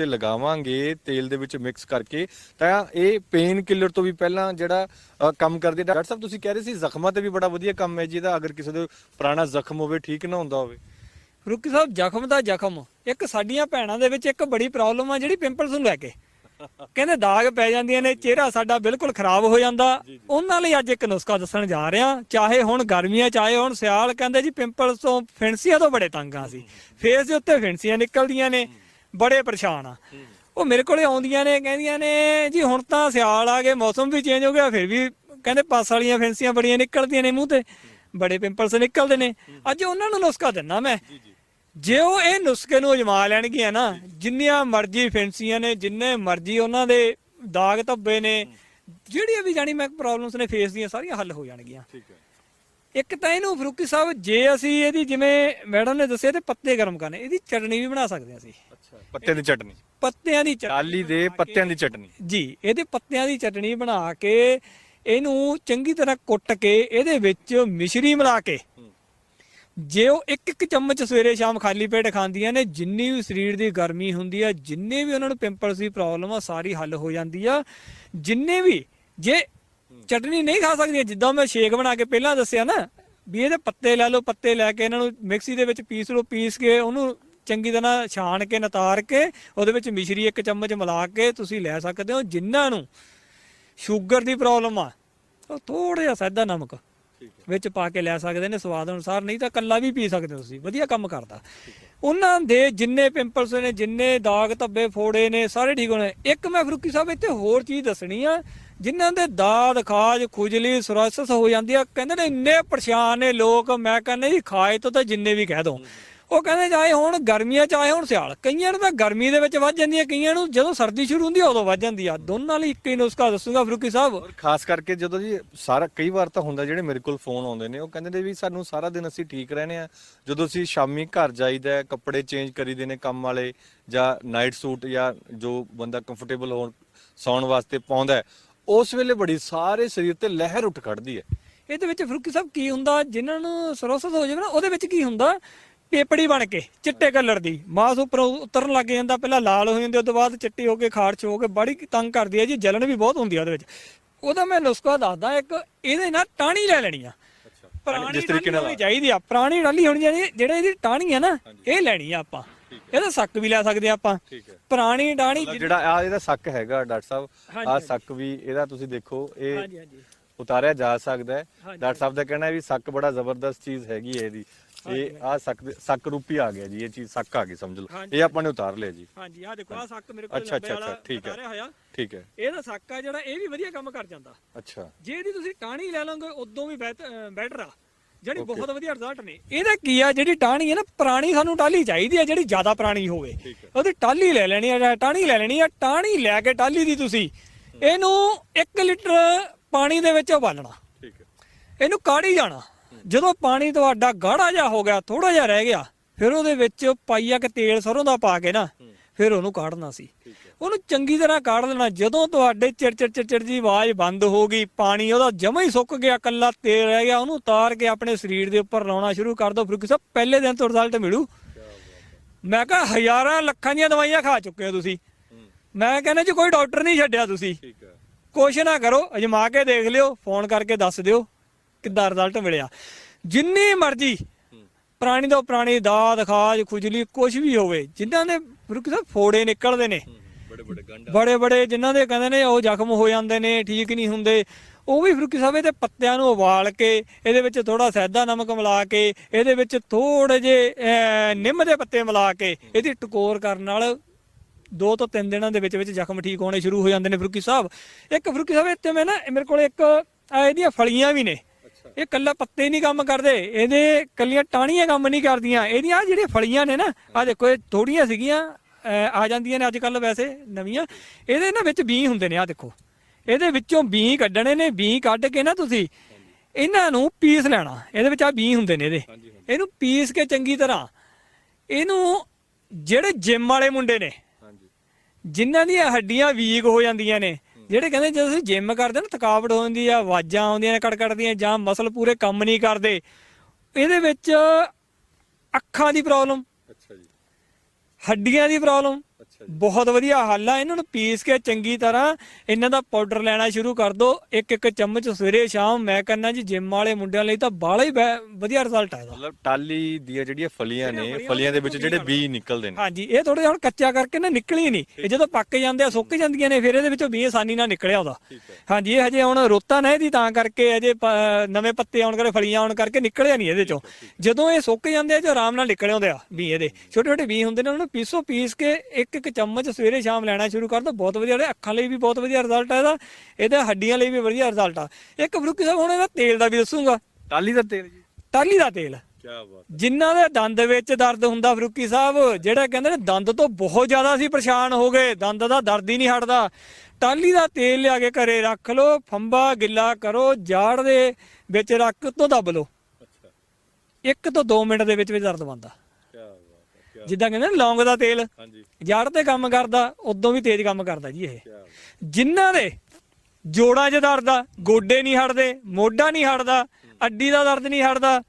ਉੱਤੇ ਲਗਾਵਾਂਗੇ ਤੇਲ ਦੇ ਵਿੱਚ ਮਿਕਸ ਕਰਕੇ। ਤਾਂ ਇਹ ਪੇਨ ਕਿਲਰ ਤੋਂ ਵੀ ਪਹਿਲਾਂ ਜਿਹੜਾ ਅ, ਕੰਮ ਕਰਦੀ। ਡਾਕਟਰ ਸਾਹਿਬ ਤੁਸੀਂ ਕਹਿ ਰਹੇ ਸੀ ਜ਼ਖਮਾਂ ਤੇ ਵੀ ਬੜਾ ਵਧੀਆ ਕੰਮ ਹੈ ਜਿਹਦਾ ਅਗਰ ਕਿਸੇ ਦੇ ਪੁਰਾਣਾ ਜ਼ਖਮ ਹੋਵੇ ਠੀਕ ਨਾ ਹੁੰਦਾ ਹੋਵੇ। ਰੁਕੀ ਸਾਹਿਬ ਜ਼ਖਮ ਦਾ ਜ਼ਖਮ। ਇੱਕ ਸਾਡੀਆਂ ਭੈਣਾਂ ਦੇ ਵਿੱਚ ਇੱਕ ਬੜੀ ਪ੍ਰੋਬਲਮ ਆ ਜਿਹੜੀ ਪਿੰਪਲਸ ਨੂੰ ਲੈ ਕੇ। ਕਹਿੰਦੇ ਦਾਗ ਪੈ ਜਾਂਦੀਆਂ ਨੇ ਚਿਹਰਾ ਸਾਡਾ ਬਿਲਕੁਲ ਖਰਾਬ ਹੋ ਜਾਂਦਾ। ਉਹਨਾਂ ਲਈ ਅੱਜ ਇੱਕ ਨੁਸਖਾ ਦੱਸਣ ਜਾ ਰਿਹਾ। ਚਾਹੇ ਹੁਣ ਗਰਮੀਆਂ ਚਾਹੇ ਹੁਣ ਸਿਆਲ ਕਹਿੰਦੇ ਜੀ ਪਿੰਪਲਸ ਤੋਂ ਫਿੰਸੀਆਂ ਤੋਂ ਬੜੇ ਤੰਗ ਆ ਸੀ ਫੇਸ ਦੇ ਉੱਤੇ ਫਿੰਸੀਆਂ ਨਿਕਲਦੀਆਂ ਨੇ। ਬੜੇ ਪਰੇਸ਼ਾਨ ਆ। ਉਹ ਮੇਰੇ ਕੋਲੇ ਆਉਂਦੀਆਂ ਨੇ ਕਹਿੰਦੀਆਂ ਨੇ ਜੀ ਹੁਣ ਤਾਂ ਸਿਆਲ ਆ ਗਏ ਮੌਸਮ ਵੀ ਚੇਂਜ ਹੋ ਗਿਆ ਫਿਰ ਵੀ ਕਹਿੰਦੇ ਪਾਸ ਵਾਲੀਆਂ ਫਿੰਸੀਆਂ ਬੜੀਆਂ ਨਿਕਲਦੀਆਂ ਨੇ ਮੂੰਹ ਤੇ। ਬੜੇ ਪਿੰਪਲਸ ਨਿਕਲਦੇ ਨੇ। ਅੱਜ ਉਹਨਾਂ ਨੂੰ ਨੁਸਖਾ ਦਿੰਨਾ ਮੈਂ। ਜੇ ਉਹ ਇਹ ਨੁਸਖੇ ਨੂੰ ਅਜਮਾ ਲੈਣਗੀਆਂ ਨਾ ਜਿੰਨੀਆਂ ਮਰਜ਼ੀ ਫੈਂਸੀਆਂ ਨੇ ਜਿੰਨੇ ਮਰਜ਼ੀ ਉਹਨਾਂ ਦੇ ਦਾਗ ਧੱਬੇ ਨੇ ਜਿਹੜੀਆਂ ਵੀ ਜਾਣੀ ਮੈਂ ਪ੍ਰੋਬਲਮਸ ਨੇ ਫੇਸ ਦੀਆਂ ਸਾਰੀਆਂ ਹੱਲ ਹੋ ਜਾਣਗੀਆਂ। ਠੀਕ ਹੈ। ਇੱਕ ਤਾਂ ਇਹਨੂੰ ਫਰੂਕੀ ਸਾਹਿਬ ਜੇ ਅਸੀਂ ਇਹਦੀ ਜਿਵੇਂ ਮੈਡਮ ਨੇ ਦੱਸਿਆ ਤੇ ਪੱਤੇ ਗਰਮ ਕਰਨੇ ਇਹਦੀ ਚਟਨੀ ਵੀ ਬਣਾ ਸਕਦੇ ਹਾਂ ਅਸੀਂ। ਅੱਛਾ। ਪੱਤੇ ਦੀ ਚਟਨੀ। ਪੱਤਿਆਂ ਦੀ ਚਟਨੀ ਟਾਲੀ ਦੇ ਪੱਤਿਆਂ ਦੀ ਚਟਨੀ। ਜੀ ਇਹਦੇ ਪੱਤਿਆਂ ਦੀ ਚਟਣੀ ਬਣਾ ਕੇ ਇਹਨੂੰ ਚੰਗੀ ਤਰ੍ਹਾਂ ਕੁੱਟ ਕੇ ਇਹਦੇ ਵਿੱਚ ਮਿਸ਼ਰੀ ਮਿਲਾ ਕੇ ਜੇ ਉਹ ਇੱਕ ਇੱਕ ਚਮਚ ਸਵੇਰੇ ਸ਼ਾਮ ਖਾਲੀ ਪੇਟ ਖਾਂਦੀਆਂ ਨੇ ਜਿੰਨੀ ਵੀ ਸਰੀਰ ਦੀ ਗਰਮੀ ਹੁੰਦੀ ਆ ਜਿੰਨੇ ਵੀ ਉਹਨਾਂ ਨੂੰ ਪਿੰਪਲਸ ਦੀ ਪ੍ਰੋਬਲਮ ਆ ਸਾਰੀ ਹੱਲ ਹੋ ਜਾਂਦੀ ਆ। ਜਿੰਨੇ ਵੀ ਜੇ ਚਟਨੀ ਨਹੀਂ ਖਾ ਸਕਦੀਆਂ ਜਿੱਦਾਂ ਮੈਂ ਸ਼ੇਕ ਬਣਾ ਕੇ ਪਹਿਲਾਂ ਦੱਸਿਆ ਨਾ ਵੀ ਇਹਦੇ ਪੱਤੇ ਲੈ ਲਓ ਪੱਤੇ ਲੈ ਕੇ ਇਹਨਾਂ ਨੂੰ ਮਿਕਸੀ ਦੇ ਵਿੱਚ ਪੀਸ ਲਓ ਪੀਸ ਕੇ ਉਹਨੂੰ ਚੰਗੀ ਤਰ੍ਹਾਂ ਛਾਣ ਕੇ ਨਤਾਰ ਕੇ ਉਹਦੇ ਵਿੱਚ ਮਿਸ਼ਰੀ ਇੱਕ ਚਮਚ ਮਿਲਾ ਕੇ ਤੁਸੀਂ ਲੈ ਸਕਦੇ ਹੋ ਜਿਨ੍ਹਾਂ ਨੂੰ ਸ਼ੂਗਰ ਦੀ ਪ੍ਰੋਬਲਮ ਆ ਉਹ ਥੋੜਾ ਜਿਹਾ ਸੈਦਾ ਨਮਕ ਵਿੱਚ ਪਾ ਕੇ ਲੈ ਸਕਦੇ ਨੇ ਸਵਾਦ ਅਨੁਸਾਰ ਨਹੀਂ ਤਾਂ ਕੱਲਾ ਵੀ ਪੀ ਸਕਦੇ ਤੁਸੀਂ ਵਧੀਆ ਕੰਮ ਕਰਦਾ। ਉਹਨਾਂ ਦੇ ਜਿੰਨੇ ਪਿੰਪਲਸ ਨੇ ਜਿੰਨੇ ਦਾਗ ਧੱਬੇ ਫੋੜੇ ਨੇ ਸਾਰੇ ਠੀਕ ਹੋਣੇ। ਇੱਕ ਮੈਂ ਫਰੂਕੀ ਸਾਹਿਬ ਇੱਥੇ ਹੋਰ ਚੀਜ਼ ਦੱਸਣੀ ਆ ਜਿਨ੍ਹਾਂ ਦੇ ਦਾਦ ਖਾਜ ਖੁਜਲੀ ਸੁਰਸਸ ਹੋ ਜਾਂਦੀ ਆ ਕਹਿੰਦੇ ਨੇ ਇੰਨੇ ਪਰੇਸ਼ਾਨ ਨੇ ਲੋਕ ਮੈਂ ਕਹਿੰਦਾ ਜੀ ਖਾਏ ਤੋਂ ਤਾਂ ਜਿੰਨੇ ਵੀ ਕਹਿ ਦੋ। ਉਹ ਕਹਿੰਦੇ ਚਾਹੇ ਹੁਣ ਗਰਮੀਆਂ ਚਾਹੇ ਹੁਣ ਸਿਆਲ ਕਈਆਂ ਨੂੰ ਤਾਂ ਗਰਮੀ ਦੇ ਵਿੱਚ ਵੱਜ ਜਾਂਦੀ ਆ ਕਈਆਂ ਨੂੰ ਜਦੋਂ ਸਰਦੀ ਸ਼ੁਰੂ ਹੁੰਦੀ ਆ ਉਦੋਂ ਵੱਜ ਜਾਂਦੀ ਆ। ਦੋਨਾਂ ਲਈ ਇੱਕ ਹੀ ਨੁਸਖਾ ਦੱਸੂਗਾ ਫਰੂਕੀ ਸਾਹਿਬ। ਔਰ ਖਾਸ ਕਰਕੇ ਜਦੋਂ ਜੀ ਸਾਰਾ ਕਈ ਵਾਰ ਤਾਂ ਹੁੰਦਾ ਜਿਹੜੇ ਮੇਰੇ ਕੋਲ ਫੋਨ ਆਉਂਦੇ ਨੇ ਉਹ ਕਹਿੰਦੇ ਨੇ ਵੀ ਸਾਨੂੰ ਸਾਰਾ ਦਿਨ ਅਸੀਂ ਠੀਕ ਰਹਿੰਦੇ ਆ ਜਦੋਂ ਅਸੀਂ ਸ਼ਾਮੀ ਘਰ ਜਾਈਦਾ ਹੈ, ਕੱਪੜੇ ਚੇਂਜ ਕਰੀਦੇ ਨੇ ਕੰਮ ਵਾਲੇ ਜਾਂ ਨਾਈਟ ਸੂਟ ਜਾਂ ਜੋ ਬੰਦਾ ਕੰਫਰਟੇਬਲ ਹੋਣ ਸੌਣ ਵਾਸਤੇ ਪਾਉਂਦਾ ਹੈ, ਉਸ ਵੇਲੇ ਬੜੀ ਸਾਰੇ ਸਰੀਰ ਤੇ ਲਹਿਰ ਉੱਠ ਖੜਦੀ ਹੈ। ਇਹਦੇ ਵਿੱਚ ਫਰੂਕੀ ਸਾਹਿਬ ਕੀ ਹੁੰਦਾ ਜਿਨ੍ਹਾਂ ਨੂੰ ਸਰੋਸਸ ਹੋ ਜਾਵੇ ਨਾ ਉਹਦੇ ਵਿੱਚ ਕੀ ਹੁੰਦਾ ਪੇਪੜੀ ਬਣ ਕੇ ਚਿੱਟੇ ਕਲਰ ਦੀ। ਮਾਸ ਉੱਪਰ ਉਤਰਨ ਲੱਗ ਜਾਂਦਾ ਪਹਿਲਾਂ ਲਾਲ ਹੋ ਜਾਂਦੀ ਉਸ ਤੋਂ ਬਾਅਦ ਚਿੱਟੀ ਹੋ ਕੇ ਖਾਰਚ ਹੋ ਕੇ ਬੜੀ ਤੰਗ ਕਰਦੀ ਹੈ ਜੀ ਜਲਨ ਵੀ ਬਹੁਤ ਹੁੰਦੀ ਆ ਉਹਦੇ ਵਿੱਚ। ਉਹਦਾ ਮੈਂ ਨੁਸਖਾ ਦੱਸਦਾ ਇੱਕ ਇਹਦੇ ਨਾਲ ਟਾਣੀ ਲੈ ਲੈਣੀ ਆ। ਪੁਰਾਣੀ ਤਰੀਕੇ ਨਾਲ ਚਾਹੀਦੀ ਆ। ਪੁਰਾਣੀ ਡਾਲੀ ਹੋਣੀ ਚਾਹੀਦੀ ਜਿਹੜੇ ਇਹਦੀ ਟਾਣੀ ਆ ਨਾ ਇਹ ਲੈਣੀ ਆ ਆਪਾਂ। ਇਹਦਾ ਸੱਕ ਵੀ ਲੈ ਸਕਦੇ ਆ ਆਪਾਂ। ਹੈ। ਪੁਰਾਣੀ ਮਤਲਬ ਜਿਹੜਾ ਆ ਇਹਦਾ ਸੱਕ ਹੈਗਾ ਡਾਕਟਰ ਸਾਹਿਬ ਆ। ਸੱਕ ਵੀ ਇਹਦਾ ਤੁਸੀਂ ਦੇਖੋ ਇਹ ਹਾਂਜੀ ਹਾਂਜੀ। ਉਤਾਰਿਆ ਜਾ ਸਕਦਾ ਹੈ। ਡਾਕਟਰ ਸਾਹਿਬ ਦਾ ਕਹਿਣਾ ਹੈ ਵੀ ਸੱਕ ਬੜਾ ਜ਼ਬਰਦਸਤ ਚੀਜ਼ ਹੈਗੀ ਹੈ ਇਹਦੀ। ਇਹ ਆ ਸੱਕ ਸੱਕ ਰੂਪੀ ਆ ਗਿਆ ਜੀ ਇਹ ਚੀਜ਼ ਸੱਕ ਆ ਗਈ ਸਮਝ ਲਓ। ਇਹ ਆਪਾਂ ਨੇ ਉਤਾਰ ਲਿਆ ਜੀ। ਹਾਂਜੀ ਆ ਦੇਖੋ ਆ ਸੱਕ ਮੇਰੇ ਕੋਲ ਅੱਛਾ, ਅੱਛਾ, ਅੱਛਾ, ਠੀਕ ਹੈ। ਉਤਾਰਿਆ ਹੋਇਆ। ਠੀਕ ਹੈ। ਇਹਦਾ ਸੱਕ ਆ ਜਿਹੜਾ ਇਹ ਵੀ ਵਧੀਆ ਕੰਮ ਕਰ ਜਾਂਦਾ। ਅੱਛਾ। ਜੇ ਇਹਦੀ ਤੁਸੀਂ ਟਾਹਣੀ ਲੈ ਲਓਗੇ ਉਦੋਂ ਵੀ ਬੈਟਰ ਆ। ਜਿਹੜੀ ਬਹੁਤ ਵਧੀਆ ਰਿਜ਼ਲਟ ਨੇ। ਇਹਦਾ ਕੀ ਆ ਜਿਹੜੀ ਟਾਹਣੀ ਹੈ ਨਾ ਪੁਰਾਣੀ ਸਾਨੂੰ ਟਾਲੀ ਚਾਹੀਦੀ ਆ ਜਿਹੜੀ ਜ਼ਿਆਦਾ ਪੁਰਾਣੀ ਹੋਵੇ। ਉਹਦੀ ਟਾਲੀ ਲੈ ਲੈਣੀ ਆ ਜਾਂ ਟਾਹਣੀ ਲੈ ਲੈਣੀ ਆ ਟਾਹਣੀ ਲੈ ਕੇ ਟਾਲੀ ਦੀ ਤੁਸੀਂ ਇਹਨੂੰ 1 ਲੀਟਰ ਪਾਣੀ ਦੇ ਵਿੱਚ ਉਬਾਲਣਾ। ਠੀਕ ਹੈ। ਇਹਨੂੰ ਕਾੜੀ ਜਾਣਾ। ਜਦੋਂ ਪਾਣੀ ਤੁਹਾਡਾ ਗਾੜਾ ਜਿਹਾ ਹੋ ਗਿਆ ਥੋੜਾ ਜਿਹਾ ਰਹਿ ਗਿਆ ਫਿਰ ਉਹਦੇ ਵਿੱਚ ਪਾਈਆ ਕਿ ਤੇਲ ਸਰੋਂ ਦਾ ਪਾ ਕੇ ਨਾ ਫਿਰ ਉਹਨੂੰ ਕਾੜਨਾ ਸੀ। ਉਹਨੂੰ ਚੰਗੀ ਤਰ੍ਹਾਂ ਕਾੜ ਲੈਣਾ। ਜਦੋਂ ਤੁਹਾਡੇ ਚਿੜ ਚਿੜ ਚਿੜ ਚਿੜ ਦੀ ਆਵਾਜ਼ ਬੰਦ ਹੋ ਗਈ ਪਾਣੀ ਉਹਦਾ ਜਮਾ ਹੀ ਸੁੱਕ ਗਿਆ ਕੱਲਾ ਤੇਲ ਰਹਿ ਗਿਆ ਉਹਨੂੰ ਉਤਾਰ ਕੇ ਆਪਣੇ ਸਰੀਰ ਦੇ ਉੱਪਰ ਲਾਉਣਾ ਸ਼ੁਰੂ ਕਰ ਦਿਓ ਫਿਰ ਸਾਹਿਬ ਪਹਿਲੇ ਦਿਨ ਤੋਂ ਰਿਜ਼ਲਟ ਮਿਲੂ। ਮੈਂ ਕਿਹਾ ਹਜ਼ਾਰਾਂ ਲੱਖਾਂ ਦੀਆਂ ਦਵਾਈਆਂ ਖਾ ਚੁੱਕੇ ਹੋ ਤੁਸੀਂ। ਮੈਂ ਕਹਿੰਦਾ ਜੀ ਕੋਈ ਡਾਕਟਰ ਨਹੀਂ ਛੱਡਿਆ ਤੁਸੀਂ। ਕੁਛ ਨਾ ਕਰੋ ਅਜਮਾ ਕੇ ਦੇਖ ਲਿਓ ਫੋਨ ਕਰਕੇ ਦੱਸ ਦਿਓ। ਕਿੱਦਾਂ ਰਿਜ਼ਲਟ ਮਿਲਿਆ। ਜਿੰਨੀ ਮਰਜ਼ੀ ਪ੍ਰਾਣੀ ਤੋਂ ਪ੍ਰਾਣੀ ਦਾਦ ਖਾਜ ਖੁਜਲੀ ਕੁਝ ਵੀ ਹੋਵੇ ਜਿਨ੍ਹਾਂ ਦੇ ਰੁਕ ਸਾਹਿਬ ਫੋੜੇ ਨਿਕਲਦੇ ਨੇ ਬੜੇ ਬੜੇ ਗੰਢ ਬੜੇ ਬੜੇ ਜਿਨ੍ਹਾਂ ਦੇ ਕਹਿੰਦੇ ਨੇ ਉਹ ਜ਼ਖਮ ਹੋ ਜਾਂਦੇ ਨੇ ਠੀਕ ਨਹੀਂ ਹੁੰਦੇ ਉਹ ਵੀ ਫਰੂਕੀ ਸਾਹਿਬ ਇਹਦੇ ਪੱਤਿਆਂ ਨੂੰ ਉਬਾਲ ਕੇ ਇਹਦੇ ਵਿੱਚ ਥੋੜਾ ਸੈਦਾ ਨਮਕ ਮਿਲਾ ਕੇ ਇਹਦੇ ਵਿੱਚ ਥੋੜੇ ਜੇ ਨਿੰਮ ਦੇ ਪੱਤੇ ਮਿਲਾ ਕੇ ਇਹਦੀ ਟਕੋਰ ਕਰਨ ਨਾਲ ਦੋ ਤੋਂ ਤਿੰਨ ਦਿਨਾਂ ਦੇ ਵਿੱਚ ਵਿੱਚ ਜ਼ਖਮ ਠੀਕ ਹੋਣੇ ਸ਼ੁਰੂ ਹੋ ਜਾਂਦੇ ਨੇ ਫਰੂਕੀ ਸਾਹਿਬ ਇੱਕ ਫਰੂਕੀ ਸਾਹਿਬ ਇੱਥੇ ਮੈਂ ਨਾ ਮੇਰੇ ਕੋਲ ਇੱਕ ਇਹਦੀਆਂ ਫਲੀਆਂ ਵੀ ਨੇ। ਇਹ ਕੱਲਾ ਪੱਤੇ ਨਹੀਂ ਕੰਮ ਕਰਦੇ ਇਹਦੇ ਕੱਲੀਆਂ ਟਾਹਣੀਆਂ ਕੰਮ ਨਹੀਂ ਕਰਦੀਆਂ। ਇਹਦੀਆਂ ਆਹ ਜਿਹੜੀਆਂ ਫਲੀਆਂ ਨੇ ਨਾ ਆ ਦੇਖੋ ਇਹ ਥੋੜੀਆਂ ਸੀਗੀਆਂ ਅਹ ਆ ਜਾਂਦੀਆਂ ਨੇ ਅੱਜ ਕੱਲ ਵੈਸੇ ਨਵੀਆਂ। ਇਹਦੇ ਨਾ ਵਿੱਚ ਬੀ ਹੁੰਦੇ ਨੇ ਆ ਦੇਖੋ। ਇਹਦੇ ਵਿੱਚੋਂ ਬੀ ਕੱਢਣੇ ਨੇ ਬੀ ਕੱਢ ਕੇ ਨਾ ਤੁਸੀਂ ਇਹਨਾਂ ਨੂੰ ਪੀਸ ਲੈਣਾ। ਇਹਦੇ ਵਿੱਚ ਆ ਬੀ ਹੁੰਦੇ ਨੇ ਇਹਦੇ। ਇਹਨੂੰ ਪੀਸ ਕੇ ਚੰਗੀ ਤਰ੍ਹਾਂ ਇਹਨੂੰ ਜਿਹੜੇ ਜਿਮ ਵਾਲੇ ਮੁੰਡੇ ਨੇ ਹਾਂਜੀ। ਜਿਨ੍ਹਾਂ ਦੀਆਂ ਹੱਡੀਆਂ ਵੀਕ ਹੋ ਜਾਂਦੀਆਂ ਨੇ ਜਿਹੜੇ ਕਹਿੰਦੇ ਜਦੋਂ ਤੁਸੀਂ ਜਿਮ ਕਰਦੇ ਨਾ ਥਕਾਵਟ ਹੋ ਜਾਂਦੀ ਆ ਆਵਾਜ਼ਾਂ ਆਉਂਦੀਆਂ ਨੇ ਕੜਕੜ ਦੀਆਂ ਜਾਂ ਮਸਲ ਪੂਰੇ ਕੰਮ ਨਹੀਂ ਕਰਦੇ ਇਹਦੇ ਵਿੱਚ ਅੱਖਾਂ ਦੀ ਪ੍ਰੋਬਲਮ ਅੱਛਾ ਜੀ। ਹੱਡੀਆਂ ਦੀ ਪ੍ਰੋਬਲਮ ਬਹੁਤ ਵਧੀਆ ਹੱਲ ਆ ਇਹਨਾਂ ਨੂੰ ਪੀਸ ਕੇ ਚੰਗੀ ਤਰ੍ਹਾਂ ਇਹਨਾਂ ਦਾ ਪਾਊਡਰ ਲੈਣਾ ਸ਼ੁਰੂ ਕਰ ਦਿਓ ਇੱਕ ਇੱਕ ਚਮਚ ਸਵੇਰੇ ਸ਼ਾਮ ਮੈਂ ਕਹਿੰਦਾ ਜੀ ਜਿਮ ਵਾਲੇ ਮੁੰਡਿਆਂ ਲਈ ਤਾਂ ਬਾਹਲਾ ਹੀ ਬੈ- ਵਧੀਆ ਰਿਜ਼ਲਟ ਆ ਇਹਦਾ। ਮਤਲਬ ਟਾਲੀ ਦੀਆਂ ਜਿਹੜੀਆਂ ਫਲੀਆਂ ਨੇ ਫਲੀਆਂ ਦੇ ਵਿੱਚ ਜਿਹੜੇ ਬੀਜ ਨਿਕਲਦੇ ਨੇ। ਹਾਂਜੀ ਇਹ ਥੋੜੇ ਹੁਣ ਕੱਚਾ ਕਰਕੇ ਨਾ ਨਿਕਲੀ ਨਹੀਂ। ਇਹ ਜਦੋਂ ਪੱਕ ਜਾਂਦੇ ਆ ਸੁੱਕ ਜਾਂਦੀਆਂ ਨੇ ਫਿਰ ਇਹਦੇ ਵਿੱਚੋਂ ਵੀ ਆਸਾਨੀ ਨਾਲ ਨਿਕਲਿਆ ਉਹਦਾ। ਹਾਂਜੀ ਇਹ ਹਜੇ ਹੁਣ ਰੋਤਾ ਨਾ ਇਹਦੀ ਤਾਂ ਕਰਕੇ ਹਜੇ ਪ- ਨਵੇਂ ਪੱਤੇ ਆਉਣ ਕਰਕੇ ਫਲੀਆਂ ਆਉਣ ਕਰਕੇ ਨਿਕਲਿਆ ਨਹੀਂ ਇਹਦੇ ਚੋਂ। ਜਦੋਂ ਇਹ ਸੁੱਕ ਜਾਂਦੇ ਆ ਜੋ ਆਰਾਮ ਨਾਲ ਨਿਕਲ ਆਉਂਦੇ ਆ ਵੀ ਇਹਦੇ। ਛੋਟੇ ਛੋਟੇ ਵੀ ਹੁੰਦੇ ਨੇ ਉਹਨਾਂ ਨੂੰ ਪੀਸੋ ਪੀਸ ਕੇ ਇੱਕ ਇੱਕ ਚਮਚ ਸਵੇਰੇ ਸ਼ਾਮ ਲੈਣਾ ਸ਼ੁਰੂ ਕਰ ਦੋ ਬਹੁਤ ਵਧੀਆ ਰਿਹਾ ਅੱਖਾਂ ਲਈ ਵੀ ਬਹੁਤ ਵਧੀਆ ਰਿਜ਼ਲਟ ਆ ਇਹਦਾ। ਇਹਦਾ ਹੱਡੀਆਂ ਲਈ ਵੀ ਵਧੀਆ ਰਿਜ਼ਲਟ ਆ। ਇੱਕ ਫਰੂਕੀ ਸਾਹਿਬ ਹੁਣ ਇਹਦਾ ਤੇਲ ਦਾ ਵੀ ਦੱਸੂਗਾ। ਟਾਲੀ ਦਾ ਤੇਲ ਜੀ। ਟਾਲੀ ਦਾ ਤੇਲ। ਕੀ ਬਾਤ ਜਿਨ੍ਹਾਂ ਦੇ ਦੰਦ ਵਿੱਚ ਦਰਦ ਹੁੰਦਾ ਫਰੂਕੀ ਸਾਹਿਬ ਜਿਹੜਾ ਕਹਿੰਦੇ ਨੇ ਦੰਦ ਤੋਂ ਬਹੁਤ ਜ਼ਿਆਦਾ ਅਸੀਂ ਪਰੇਸ਼ਾਨ ਹੋ ਗਏ। ਦੰਦ ਦਾ ਦਰਦ ਹੀ ਨਹੀਂ ਹਟਦਾ। ਟਾਲੀ ਦਾ ਤੇਲ ਲਿਆ ਕੇ ਘਰੇ ਰੱਖ ਲਓ ਫੰਬਾ ਗਿੱਲਾ ਕਰੋ ਜਾੜ ਦੇ ਵਿੱਚ ਰੱਖ ਤੋਂ ਦੱਬ ਲਓ। 1 ਤੋਂ 2 ਮਿੰਟ ਦੇ ਵਿੱਚ ਵਿੱਚ ਦਰਦ ਬੰਦਾ ਜਿੱਦਾਂ ਕਹਿੰਦੇ ਨੇ ਲੌਂਗ ਦਾ ਤੇਲ। ਹਾਂਜੀ। ਜੜ ਤੇ ਕੰਮ ਕਰਦਾ ਉਦੋਂ ਵੀ ਤੇਜ਼ ਕੰਮ ਕਰਦਾ ਜੀ ਇਹ। ਜਿਨ੍ਹਾਂ ਦੇ ਜੋੜਾਂ 'ਚ ਦਰਦ ਆ ਗੋਡੇ ਨਹੀਂ ਹਟਦੇ ਮੋਢਾ ਨਹੀਂ ਹਟਦਾ ਅੱਡੀ ਦਾ ਦਰਦ ਨਹੀਂ ਹਟਦਾ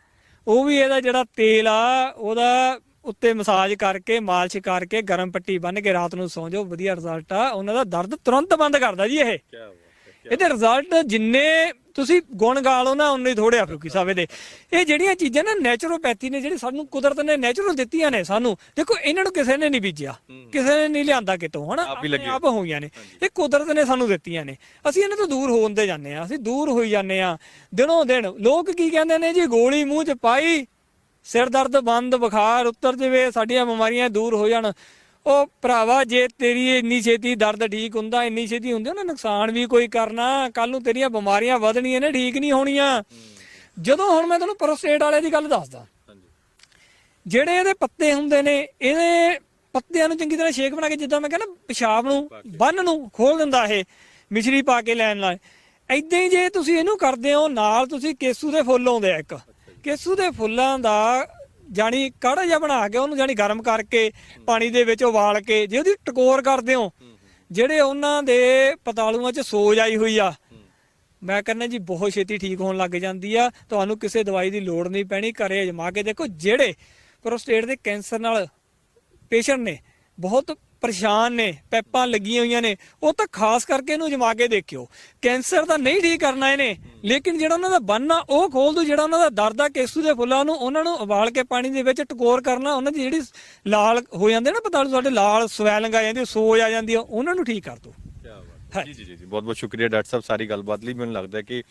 ਉਹ ਵੀ ਇਹਦਾ ਜਿਹੜਾ ਤੇਲ ਆ ਉਹਦਾ ਉੱਤੇ ਮਸਾਜ ਕਰਕੇ ਮਾਲਿਸ਼ ਕਰਕੇ ਗਰਮ ਪੱਟੀ ਬੰਨ ਕੇ ਰਾਤ ਨੂੰ ਸੌਂ ਜਾਓ ਵਧੀਆ ਰਿਜ਼ਲਟ ਆ। ਉਹਨਾਂ ਦਾ ਦਰਦ ਤੁਰੰਤ ਬੰਦ ਕਰਦਾ ਜੀ ਇਹ। ਇਹਦੇ ਰਿਜ਼ਲਟ ਜਿੰਨੇ ਤੁਸੀਂ ਗੁਣ ਗਾ ਲਓ ਨਾ ਉਨੇ ਥੋੜੇ ਆ ਫਰੂਕੀ ਸਾਹਿਬ ਦੇ। ਇਹ ਜਿਹੜੀਆਂ ਚੀਜ਼ਾਂ ਨਾ ਨੈਚੁਰੋਪੈਥੀ ਨੇ ਜਿਹੜੀ ਸਾਨੂੰ ਕੁਦਰਤ ਨੇ ਨੈਚੁਰਲ ਦਿੱਤੀਆਂ ਨੇ ਸਾਨੂੰ ਦੇਖੋ ਇਹਨਾਂ ਨੂੰ ਕਿਸੇ ਨੇ ਨਹੀਂ ਬੀਜਿਆ। ਕਿਸੇ ਨੇ ਨਹੀਂ ਲਿਆਂਦਾ ਕਿਤੋਂ ਹਨਾ? ਆਪ ਹੀ ਆਪ ਹੋਈਆਂ ਨੇ। ਇਹ ਕੁਦਰਤ ਨੇ ਸਾਨੂੰ ਦਿੱਤੀਆਂ ਨੇ। ਅਸੀਂ ਇਹਨਾਂ ਤੋਂ ਦੂਰ ਹੋਣਦੇ ਜਾਂਦੇ ਆ ਅਸੀਂ ਦੂਰ ਹੋਈ ਜਾਂਦੇ ਆ ਦਿਨੋਂ ਦਿਨ। ਲੋਕ ਕੀ ਕਹਿੰਦੇ ਨੇ ਜੀ ਗੋਲੀ ਮੂੰਹ 'ਚ ਪਾਈ ਸਿਰ ਦਰਦ ਬੰਦ ਬੁਖਾਰ ਉਤਰ ਜਾਵੇ ਸਾਡੀਆਂ ਬਿਮਾਰੀਆਂ ਦੂਰ ਹੋ ਜਾਣ। ਉਹ ਭਰਾਵਾ ਜੇ ਤੇਰੀ ਇੰਨੀ ਛੇਤੀ ਦਰਦ ਠੀਕ ਹੁੰਦਾ ਇੰਨੀ ਛੇਤੀ ਹੁੰਦੀ ਉਹਨੇ ਨੁਕਸਾਨ ਵੀ ਕੋਈ ਕਰਨਾ ਕੱਲ ਨੂੰ ਤੇਰੀਆਂ ਬਿਮਾਰੀਆਂ ਵਧਣੀਆਂ ਨੇ ਠੀਕ ਨਹੀਂ ਹੋਣੀਆਂ। ਜਦੋਂ ਹੁਣ ਮੈਂ ਤੁਹਾਨੂੰ ਪ੍ਰੋਸਟੇਟ ਵਾਲੇ ਦੀ ਗੱਲ ਦੱਸਦਾ। ਜਿਹੜੇ ਇਹਦੇ ਪੱਤੇ ਹੁੰਦੇ ਨੇ ਇਹਦੇ ਪੱਤਿਆਂ ਨੂੰ ਚੰਗੀ ਤਰ੍ਹਾਂ ਸ਼ੇਕ ਬਣਾ ਕੇ ਜਿੱਦਾਂ ਮੈਂ ਕਹਿੰਦਾ ਪਿਸ਼ਾਬ ਨੂੰ ਬੰਨ ਨੂੰ ਖੋਲ ਦਿੰਦਾ ਇਹ ਮਿਸ਼ਰੀ ਪਾ ਕੇ ਲੈਣ ਨਾਲ। ਐਦਾਂ ਹੀ ਜੇ ਤੁਸੀਂ ਇਹਨੂੰ ਕਰਦੇ ਹੋ ਨਾਲ ਤੁਸੀਂ ਕੇਸੂ ਦੇ ਫੁੱਲ ਆਉਂਦੇ ਆ ਇੱਕ। ਕੇਸੂ ਦੇ ਫੁੱਲਾਂ ਦਾ ਜਾਨੀ ਕਾੜਾ ਜਿਹਾ ਬਣਾ ਕੇ ਉਹਨੂੰ ਜਾਨੀ ਗਰਮ ਕਰਕੇ ਪਾਣੀ ਦੇ ਵਿੱਚ ਉਬਾਲ ਕੇ ਜੇ ਉਹਦੀ ਟਕੋਰ ਕਰਦੇ ਹੋ, ਜਿਹੜੇ ਉਹਨਾਂ ਦੇ ਪਤਾਲੂਆਂ 'ਚ ਸੋਜ ਆਈ ਹੋਈ ਆ, ਮੈਂ ਕਹਿੰਦਾ ਜੀ ਬਹੁਤ ਛੇਤੀ ਠੀਕ ਹੋਣ ਲੱਗ ਜਾਂਦੀ ਆ, ਤੁਹਾਨੂੰ ਕਿਸੇ ਦਵਾਈ ਦੀ ਲੋੜ ਨਹੀਂ ਪੈਣੀ, ਘਰੇ ਅਜਮਾ ਕੇ ਦੇਖੋ, ਜਿਹੜੇ ਪ੍ਰੋਸਟੇਟ ਦੇ ਕੈਂਸਰ ਨਾਲ ਪੇਸ਼ੈਂਟ ਨੇ, ਬਹੁਤ ਪਰੇਸ਼ਾਨ ਨੇ ਪੈਪਾਂ ਲੱਗੀਆਂ ਹੋਈਆਂ ਨੇ। ਉਹ ਤਾਂ ਖਾਸ ਕਰਕੇ ਇਹਨੂੰ ਜਮਾ ਕੇ ਦੇਖਿਓ। ਕੈਂਸਰ ਤਾਂ ਨਹੀਂ ਠੀਕ ਕਰਨਾ ਇਹਨੇ ਲੇਕਿਨ ਜਿਹੜਾ ਉਹਨਾਂ ਦਾ ਬੰਨ ਆ ਉਹ ਖੋਲ ਦੋ ਜਿਹੜਾ ਉਹਨਾਂ ਦਾ ਦਰਦ ਆ ਕੇਸੂ ਦੇ ਫੁੱਲਾਂ ਨੂੰ ਉਹਨਾਂ ਨੂੰ ਉਬਾਲ ਕੇ ਪਾਣੀ ਦੇ ਵਿੱਚ ਟਕੋਰ ਕਰਨਾ ਉਹਨਾਂ ਦੀ ਜਿਹੜੀ ਲਾਲ ਹੋ ਜਾਂਦੇ ਨਾ ਪਤਾਲੂ ਸਾਡੇ ਲਾਲ ਸਵੈਲਿੰਗ ਆ ਜਾਂਦੀ ਸੋਜ ਆ ਜਾਂਦੀ ਆ ਉਹਨਾਂ ਨੂੰ ਠੀਕ ਕਰ ਦੋ। ਜੀ ਜੀ ਜੀ ਬਹੁਤ ਬਹੁਤ ਸ਼ੁਕਰੀਆ ਡਾਕਟਰ ਸਾਹਿਬ ਸਾਰੀ ਗੱਲਬਾਤ ਲਈ। ਮੈਨੂੰ ਲੱਗਦਾ ਕਿ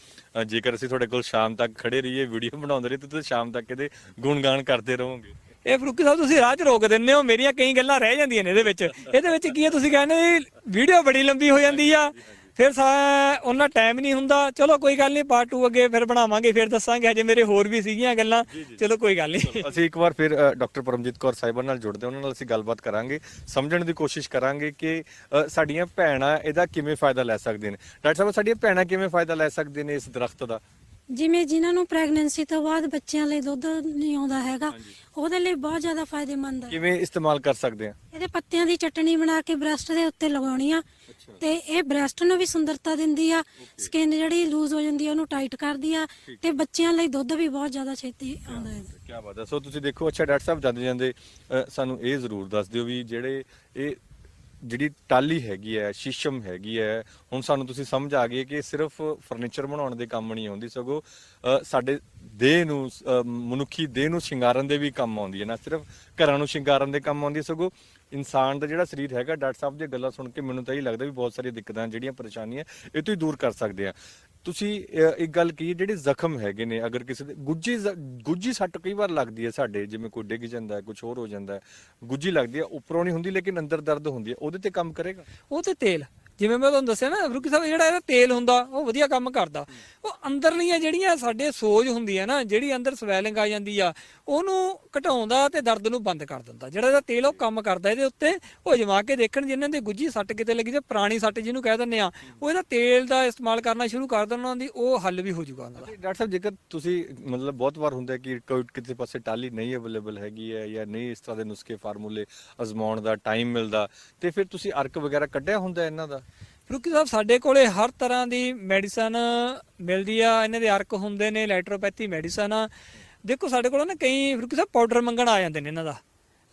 ਜੇਕਰ ਅਸੀਂ ਤੁਹਾਡੇ ਕੋਲ ਸ਼ਾਮ ਤੱਕ ਖੜੇ ਰਹੀਏ ਵੀਡੀਓ ਬਣਾਉਂਦੇ ਰਹੀਏ ਤਾਂ ਤੁਸੀਂ ਸ਼ਾਮ ਤੱਕ ਇਹਦੇ ਗੁਣਗਾਨ ਕਰਦੇ ਰਹੋਗੇ। ਇਹ ਫਰੂਕੀ ਸਾਹਿਬ ਤੁਸੀਂ ਰਾਹ 'ਚ ਰੋਕ ਦਿੰਦੇ ਹੋ ਮੇਰੀਆਂ ਕਈ ਗੱਲਾਂ ਰਹਿ ਜਾਂਦੀਆਂ ਨੇ ਇਹਦੇ ਵਿੱਚ। ਇਹਦੇ ਵਿੱਚ ਕੀ ਹੈ ਤੁਸੀਂ ਕਹਿੰਦੇ ਵੀਡੀਓ ਬੜੀ ਲੰਬੀ ਹੋ ਜਾਂਦੀ ਆ ਫਿਰ ਸਾ- ਉਹਨਾਂ ਟਾਈਮ ਨਹੀਂ ਹੁੰਦਾ। ਚਲੋ ਕੋਈ ਗੱਲ ਨਹੀਂ ਪਾਰਟ 2 ਅੱਗੇ ਫਿਰ ਬਣਾਵਾਂਗੇ ਫਿਰ ਦੱਸਾਂਗੇ ਹਜੇ ਮੇਰੇ ਹੋਰ ਵੀ ਸੀਗੀਆਂ ਗੱਲਾਂ। ਚਲੋ ਕੋਈ ਗੱਲ ਨਹੀਂ। ਅਸੀਂ ਇੱਕ ਵਾਰ ਫਿਰ ਡਾਕਟਰ ਪਰਮਜੀਤ ਕੌਰ ਸਾਹਿਬਾਂ ਨਾਲ ਜੁੜਦੇ ਉਹਨਾਂ ਨਾਲ ਅਸੀਂ ਗੱਲਬਾਤ ਕਰਾਂਗੇ ਸਮਝਣ ਦੀ ਕੋਸ਼ਿਸ਼ ਕਰਾਂਗੇ ਕਿ ਸਾਡੀਆਂ ਭੈਣਾਂ ਇਹਦਾ ਕਿਵੇਂ ਫਾਇਦਾ ਲੈ ਸਕਦੀਆਂ ਨੇ। ਡਾਕਟਰ ਸਾਹਿਬ ਸਾਡੀਆਂ ਭੈਣਾਂ ਕਿਵੇਂ ਫਾਇਦਾ ਲੈ ਸਕਦੀਆਂ ਨੇ ਇਸ ਦਰਖਤ ਦਾ? ਜਿਵੇਂ ਜਿਨ੍ਹਾਂ ਨੂੰ ਪ੍ਰੈਗਨੈਂਸੀ ਤੋਂ ਬਾਅਦ ਬੱਚਿਆਂ ਲਈ ਦੁੱਧ ਨਹੀਂ ਆਉਂਦਾ ਹੈਗਾ ਉਹਦੇ ਲਈ ਬਹੁਤ ਜ਼ਿਆਦਾ ਫਾਇਦੇਮੰਦ ਹੈ। ਕਿਵੇਂ ਇਸਤੇਮਾਲ ਕਰ ਸਕਦੇ ਆ? ਇਹਦੇ ਪੱਤਿਆਂ ਦੀ ਚਟਣੀ ਬਣਾ ਕੇ ਬ੍ਰੈਸਟ ਦੇ ਉੱਤੇ ਲਗਾਉਣੀ ਆ ਤੇ ਇਹ ਬ੍ਰੈਸਟ ਨੂੰ ਵੀ ਸੁੰਦਰਤਾ ਦਿੰਦੀ ਆ ਸਕਿਨ ਜਿਹੜੀ ਲੂਜ਼ ਹੋ ਜਾਂਦੀ ਆ ਉਹਨੂੰ ਟਾਈਟ ਕਰਦੀ ਆ ਤੇ ਬੱਚਿਆਂ ਲਈ ਦੁੱਧ ਵੀ ਬਹੁਤ ਜ਼ਿਆਦਾ ਛੇਤੀ ਆਉਂਦਾ ਹੈ। ਕੀ ਬਾਤ ਹੈ। ਸੋ ਤੁਸੀਂ ਦੇਖੋ ਅੱਛਾ ਡਾਕਟਰ ਸਾਹਿਬ ਜਾਂਦੇ ਜਾਂਦੇ ਅ, ਸਾਨੂੰ ਇਹ ਜ਼ਰੂਰ ਦੱਸ ਦਿਓ ਵੀ ਜਿਹੜੇ ਇਹ ਜਿਹੜੀ ਟਾਲੀ ਹੈਗੀ ਹੈ, ਸ਼ੀਸ਼ਮ ਹੈਗੀ ਹੈ, ਹੁਣ ਸਾਨੂੰ ਤੁਸੀਂ ਸਮਝ ਆ ਗਈ ਹੈ ਕਿ ਇਹ ਸਿਰਫ ਫਰਨੀਚਰ ਬਣਾਉਣ ਦੇ ਕੰਮ ਨਹੀਂ ਆਉਂਦੀ, ਸਗੋਂ ਸਾਡੇ ਦੇਹ ਨੂੰ ਮਨੁੱਖੀ ਦੇਹ ਨੂੰ ਸ਼ਿੰਗਾਰਨ ਦੇ ਵੀ ਕੰਮ ਆਉਂਦੀ ਹੈ ਨਾ, ਸਿਰਫ ਘਰਾਂ ਨੂੰ ਸ਼ਿੰਗਾਰਨ ਦੇ ਕੰਮ ਆਉਂਦੀ ਹੈ, ਸਗੋਂ ਇਨਸਾਨ ਦਾ ਜਿਹੜਾ ਸਰੀਰ ਹੈਗਾ, ਡਾਕਟਰ ਸਾਹਿਬ ਦੀਆਂ ਗੱਲਾਂ ਸੁਣ ਕੇ ਮੈਨੂੰ ਤਾਂ ਇਹ ਲੱਗਦਾ ਵੀ ਬਹੁਤ ਸਾਰੀਆਂ ਦਿੱਕਤਾਂ, ਜਿਹੜੀਆਂ ਪਰੇਸ਼ਾਨੀਆਂ ਇਹ ਤੋਂ ਹੀ ਦੂਰ ਕਰ ਸਕਦੇ ਆ ਤੁਸੀਂ ਅ, ਇੱਕ ਗੱਲ ਕੀ ਜਿਹੜੇ ਜ਼ਖਮ ਹੈਗੇ ਨੇ ਅਗਰ ਕਿਸੇ ਦੇ ਗੁੱਜੀ ਜ਼- ਗੁੱਜੀ ਸੱਟ ਕਈ ਵਾਰ ਲੱਗਦੀ ਹੈ ਸਾਡੇ ਜਿਵੇਂ ਕੋਈ ਡਿੱਗ ਜਾਂਦਾ ਹੈ ਕੁਝ ਹੋਰ ਹੋ ਜਾਂਦਾ ਹੈ ਗੁੱਜੀ ਲੱਗਦੀ ਹੈ ਉੱਪਰੋਂ ਨਹੀਂ ਹੁੰਦੀ ਲੇਕਿਨ ਅੰਦਰ ਦਰਦ ਹੁੰਦੀ ਹੈ ਉਹਦੇ ਤੇ ਕੰਮ ਕਰੇਗਾ? ਉਹ ਤੇ ਤੇਲ। ਜਿਵੇਂ ਮੈਂ ਤੁਹਾਨੂੰ ਦੱਸਿਆ ਨਾ ਰੁਕੀ ਸਾਹਿਬ, ਜਿਹੜਾ ਇਹਦਾ ਤੇਲ ਹੁੰਦਾ, ਉਹ ਵਧੀਆ ਕੰਮ ਕਰਦਾ। ਉਹ ਅੰਦਰਲੀਆਂ ਜਿਹੜੀਆਂ ਸਾਡੇ ਸੋਜ ਹੁੰਦੀ ਹੈ ਨਾ, ਜਿਹੜੀ ਅੰਦਰ ਸਵੈਲਿੰਗ ਆ ਜਾਂਦੀ ਆ, ਉਹਨੂੰ ਘਟਾਉਂਦਾ ਤੇ ਦਰਦ ਨੂੰ ਬੰਦ ਕਰ ਦਿੰਦਾ। ਜਿਹੜਾ ਇਹਦਾ ਤੇਲ ਉਹ ਕੰਮ ਕਰਦਾ, ਇਹਦੇ ਉੱਤੇ ਉਹ ਜਮਾ ਕੇ ਦੇਖਣ ਜਿਨ੍ਹਾਂ ਦੇ ਗੁੱਜੀ ਸੱਟ ਕਿਤੇ ਲੱਗੀ ਤੇ ਪੁਰਾਣੀ ਸੱਟ ਜਿਹਨੂੰ ਕਹਿ ਦਿੰਦੇ ਆ, ਉਹ ਇਹਦਾ ਤੇਲ ਦਾ ਇਸਤੇਮਾਲ ਕਰਨਾ ਸ਼ੁਰੂ ਕਰ ਦੇਣ ਉਹਨਾਂ ਦੀ, ਉਹ ਹੱਲ ਵੀ ਹੋ ਜਾਊਗਾ ਉਹਨਾਂ ਦਾ। ਡਾਕਟਰ ਸਾਹਿਬ, ਜੇਕਰ ਤੁਸੀਂ ਮਤਲਬ ਬਹੁਤ ਵਾਰ ਹੁੰਦਾ ਕਿ ਕੋਈ ਕਿਸੇ ਪਾਸੇ ਟਾਲੀ ਨਹੀਂ ਅਵੇਲੇਬਲ ਹੈਗੀ ਹੈ, ਜਾਂ ਨਹੀਂ ਇਸ ਤਰ੍ਹਾਂ ਦੇ ਨੁਸਖੇ ਫਾਰਮੂਲੇ ਅਜ਼ਮਾਉਣ ਦਾ ਟਾਈਮ ਮਿਲਦਾ, ਤੇ ਫਿਰ ਤੁਸੀਂ ਅਰਕ ਵਗੈਰਾ ਕੱਢਿਆ ਹੁੰਦਾ ਇਹਨਾਂ ਦਾ? ਫਰੂਕੀ ਸਾਹਿਬ, ਸਾਡੇ ਕੋਲੇ ਹਰ ਤਰ੍ਹਾਂ ਦੀ ਮੈਡੀਸਨ ਮਿਲਦੀ ਆ। ਇਹਨਾਂ ਦੇ ਅਰਕ ਹੁੰਦੇ ਨੇ ਲੈਟਰੋਪੈਥੀ ਮੈਡੀਸਨ ਆ। ਦੇਖੋ, ਸਾਡੇ ਕੋਲ ਨਾ ਕਈ ਫਰੂਕੀ ਸਾਹਿਬ ਪਾਊਡਰ ਮੰਗਣ ਆ ਜਾਂਦੇ ਨੇ ਇਹਨਾਂ ਦਾ।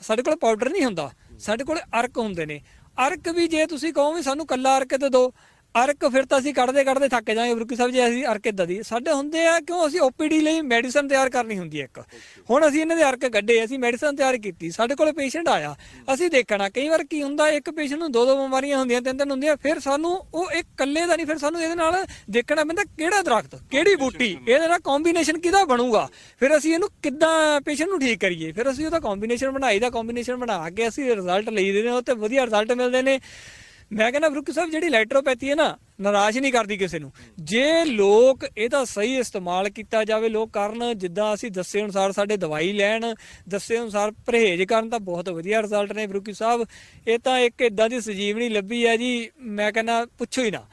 ਸਾਡੇ ਕੋਲ ਪਾਊਡਰ ਨਹੀਂ ਹੁੰਦਾ। ਸਾਡੇ ਕੋਲ ਅਰਕ ਹੁੰਦੇ ਨੇ। ਅਰਕ ਵੀ ਜੇ ਤੁਸੀਂ ਕਹੋ ਵੀ ਸਾਨੂੰ ਕੱਲਾ ਅਰਕ ਤੇ ਦਿਓ। ਅਰਕ ਫਿਰ ਤਾਂ ਅਸੀਂ ਕੱਢਦੇ ਕੱਢਦੇ ਥੱਕ ਜਾਵਾਂਗੇ ਬਰੂਕੀ ਸਾਹਿਬ ਜੇ ਅਸੀਂ ਅਰਕ ਇਦਾਂ ਦੀ ਸਾਡੇ ਹੁੰਦੇ ਆ ਕਿਉਂ ਅਸੀਂ ਓਪੀਡੀ ਲਈ ਮੈਡੀਸਨ ਤਿਆਰ ਕਰਨੀ ਹੁੰਦੀ ਹੈ ਇੱਕ। ਹੁਣ ਅਸੀਂ ਇਹਨਾਂ ਦੇ ਅਰਕ ਕੱਢੇ ਅਸੀਂ ਮੈਡੀਸਨ ਤਿਆਰ ਕੀਤੀ ਸਾਡੇ ਕੋਲ ਪੇਸ਼ੈਂਟ ਆਇਆ। ਅਸੀਂ ਦੇਖਣਾ ਕਈ ਵਾਰ ਕੀ ਹੁੰਦਾ ਇੱਕ ਪੇਸ਼ੈਂਟ ਨੂੰ ਦੋ ਦੋ ਬਿਮਾਰੀਆਂ ਹੁੰਦੀਆਂ ਤਿੰਨ ਤਿੰਨ ਹੁੰਦੀਆਂ ਫਿਰ ਸਾਨੂੰ ਉਹ ਇੱਕ ਇਕੱਲੇ ਦਾ ਨਹੀਂ ਫਿਰ ਸਾਨੂੰ ਇਹਦੇ ਨਾਲ ਦੇਖਣਾ ਪੈਂਦਾ ਕਿਹੜਾ ਦਰਖਤ ਕਿਹੜੀ ਬੂਟੀ ਇਹਦੇ ਨਾਲ ਕੰਬੀਨੇਸ਼ਨ ਕਿਹਦਾ ਬਣੂਗਾ? ਫਿਰ ਅਸੀਂ ਇਹਨੂੰ ਕਿੱਦਾਂ ਪੇਸ਼ੈਂਟ ਨੂੰ ਠੀਕ ਕਰੀਏ? ਫਿਰ ਅਸੀਂ ਉਹਦਾ ਕੰਬੀਨੇਸ਼ਨ ਬਣਾਈ ਦਾ ਕੰਬੀਨੇਸ਼ਨ ਬਣਾ ਕੇ ਅਸੀਂ ਰਿਜ਼ਲਟ ਲਈਦੇ ਨੇ ਉਹ ਤੇ ਵਧੀਆ ਰਿਜ਼ਲਟ ਮਿਲਦੇ ਨੇ। ਮੈਂ ਕਹਿੰਦਾ ਫਰੂਕੀ ਸਾਹਿਬ, ਜਿਹੜੀ ਲੈਟਰੋਪੈਥੀ ਹੈ ਨਾ, ਨਿਰਾਸ਼ ਨਹੀਂ ਕਰਦੀ ਕਿਸੇ ਨੂੰ। ਜੇ ਲੋਕ ਇਹਦਾ ਸਹੀ ਇਸਤੇਮਾਲ ਕੀਤਾ ਜਾਵੇ, ਲੋਕ ਕਰਨ, ਜਿੱਦਾਂ ਅਸੀਂ ਦੱਸੇ ਅਨੁਸਾਰ ਸਾਡੇ ਦਵਾਈ ਲੈਣ, ਦੱਸੇ ਅਨੁਸਾਰ ਪਰਹੇਜ਼ ਕਰਨ, ਤਾਂ ਬਹੁਤ ਵਧੀਆ ਰਿਜ਼ਲਟ ਨੇ ਫਰੂਕੀ ਸਾਹਿਬ। ਇਹ ਤਾਂ ਇੱਕ ਇਦਾਂ ਦੀ ਸਜੀਵਨੀ ਲੱਭੀ ਹੈ ਜੀ, ਮੈਂ ਕਹਿੰਦਾ ਪੁੱਛੋ ਹੀ ਨਾ।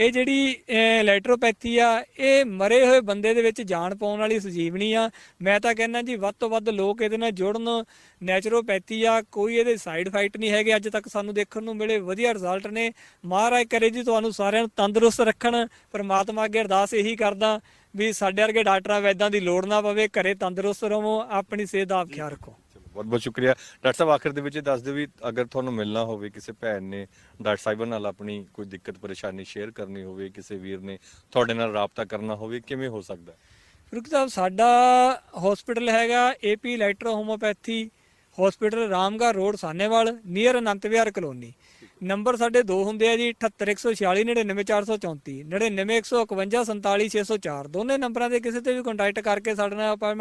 ਇਹ ਜਿਹੜੀ ਲੈਟਰੋਪੈਥੀ ਆ, ਇਹ ਮਰੇ ਹੋਏ ਬੰਦੇ ਦੇ ਵਿੱਚ ਜਾਨ ਪਾਉਣ ਵਾਲੀ ਸਜੀਵਨੀ ਆ। ਮੈਂ ਤਾਂ ਕਹਿੰਦਾ ਜੀ, ਵੱਧ ਤੋਂ ਵੱਧ ਲੋਕ ਇਹਦੇ ਨਾਲ ਜੁੜਨ। ਨੈਚੁਰੋਪੈਥੀ ਆ, ਕੋਈ ਇਹਦੇ ਸਾਈਡ ਇਫੈਕਟ ਨਹੀਂ ਹੈਗੇ। ਅੱਜ ਤੱਕ ਸਾਨੂੰ ਦੇਖਣ ਨੂੰ ਮਿਲੇ ਵਧੀਆ ਰਿਜ਼ਲਟ ਨੇ। ਮਹਾਰਾਜ ਕਰੇ ਜੀ, ਤੁਹਾਨੂੰ ਸਾਰਿਆਂ ਨੂੰ ਤੰਦਰੁਸਤ ਰੱਖਣ। ਪਰਮਾਤਮਾ ਅੱਗੇ ਅਰਦਾਸ ਇਹੀ ਕਰਦਾ ਵੀ ਸਾਡੇ ਵਰਗੇ ਡਾਕਟਰਾਂ ਵੈਦਾਂ ਦੀ ਲੋੜ ਨਾ ਪਵੇ, ਘਰੇ ਤੰਦਰੁਸਤ ਰਹੋ, ਆਪਣੀ ਸਿਹਤ ਦਾ ਖਿਆਲ ਰੱਖੋ। ਬਹੁਤ ਬਹੁਤ ਸ਼ੁਕਰੀਆ। ਡਾਕਟਰ ਸਾਹਿਬ, ਆਖਿਰ ਦੇ ਵਿੱਚ ਇਹ ਦੱਸ ਦਿਓ ਵੀ ਅਗਰ ਤੁਹਾਨੂੰ ਮਿਲਣਾ ਹੋਵੇ, ਕਿਸੇ ਭੈਣ ਨੇ ਡਾਕਟਰ ਸਾਹਿਬਾਂ ਨਾਲ ਆਪਣੀ ਕੋਈ ਦਿੱਕਤ, ਪਰੇਸ਼ਾਨੀ ਸ਼ੇਅਰ ਕਰਨੀ ਹੋਵੇ, ਕਿਸੇ ਵੀਰ ਨੇ ਤੁਹਾਡੇ ਨਾਲ ਰਾਬਤਾ ਕਰਨਾ ਹੋਵੇ, ਕਿਵੇਂ ਹੋ ਸਕਦਾ? ਹੈ? ਸਾਹਿਬ ਸਾਡਾ ਹਸਪੀਟਲ ਹੈਗਾ AP electro homeopathy hospital Ramgarh road Sahnewal near Anant Vihar colony. Number ਸਾਡੇ ਦੋ ਹੁੰਦੇ ਆ ਜੀ 78146 99434 99151 47604 ਦੋਨੇ ਨੰਬਰਾਂ ਤੇ ਕਿਸੇ ਤੇ ਵੀ ਕੰਟੈਕਟ ਕਰਕੇ ਸਾਡੇ ਨਾਲ ਅਪਾਇੰਟਮੈਂਟ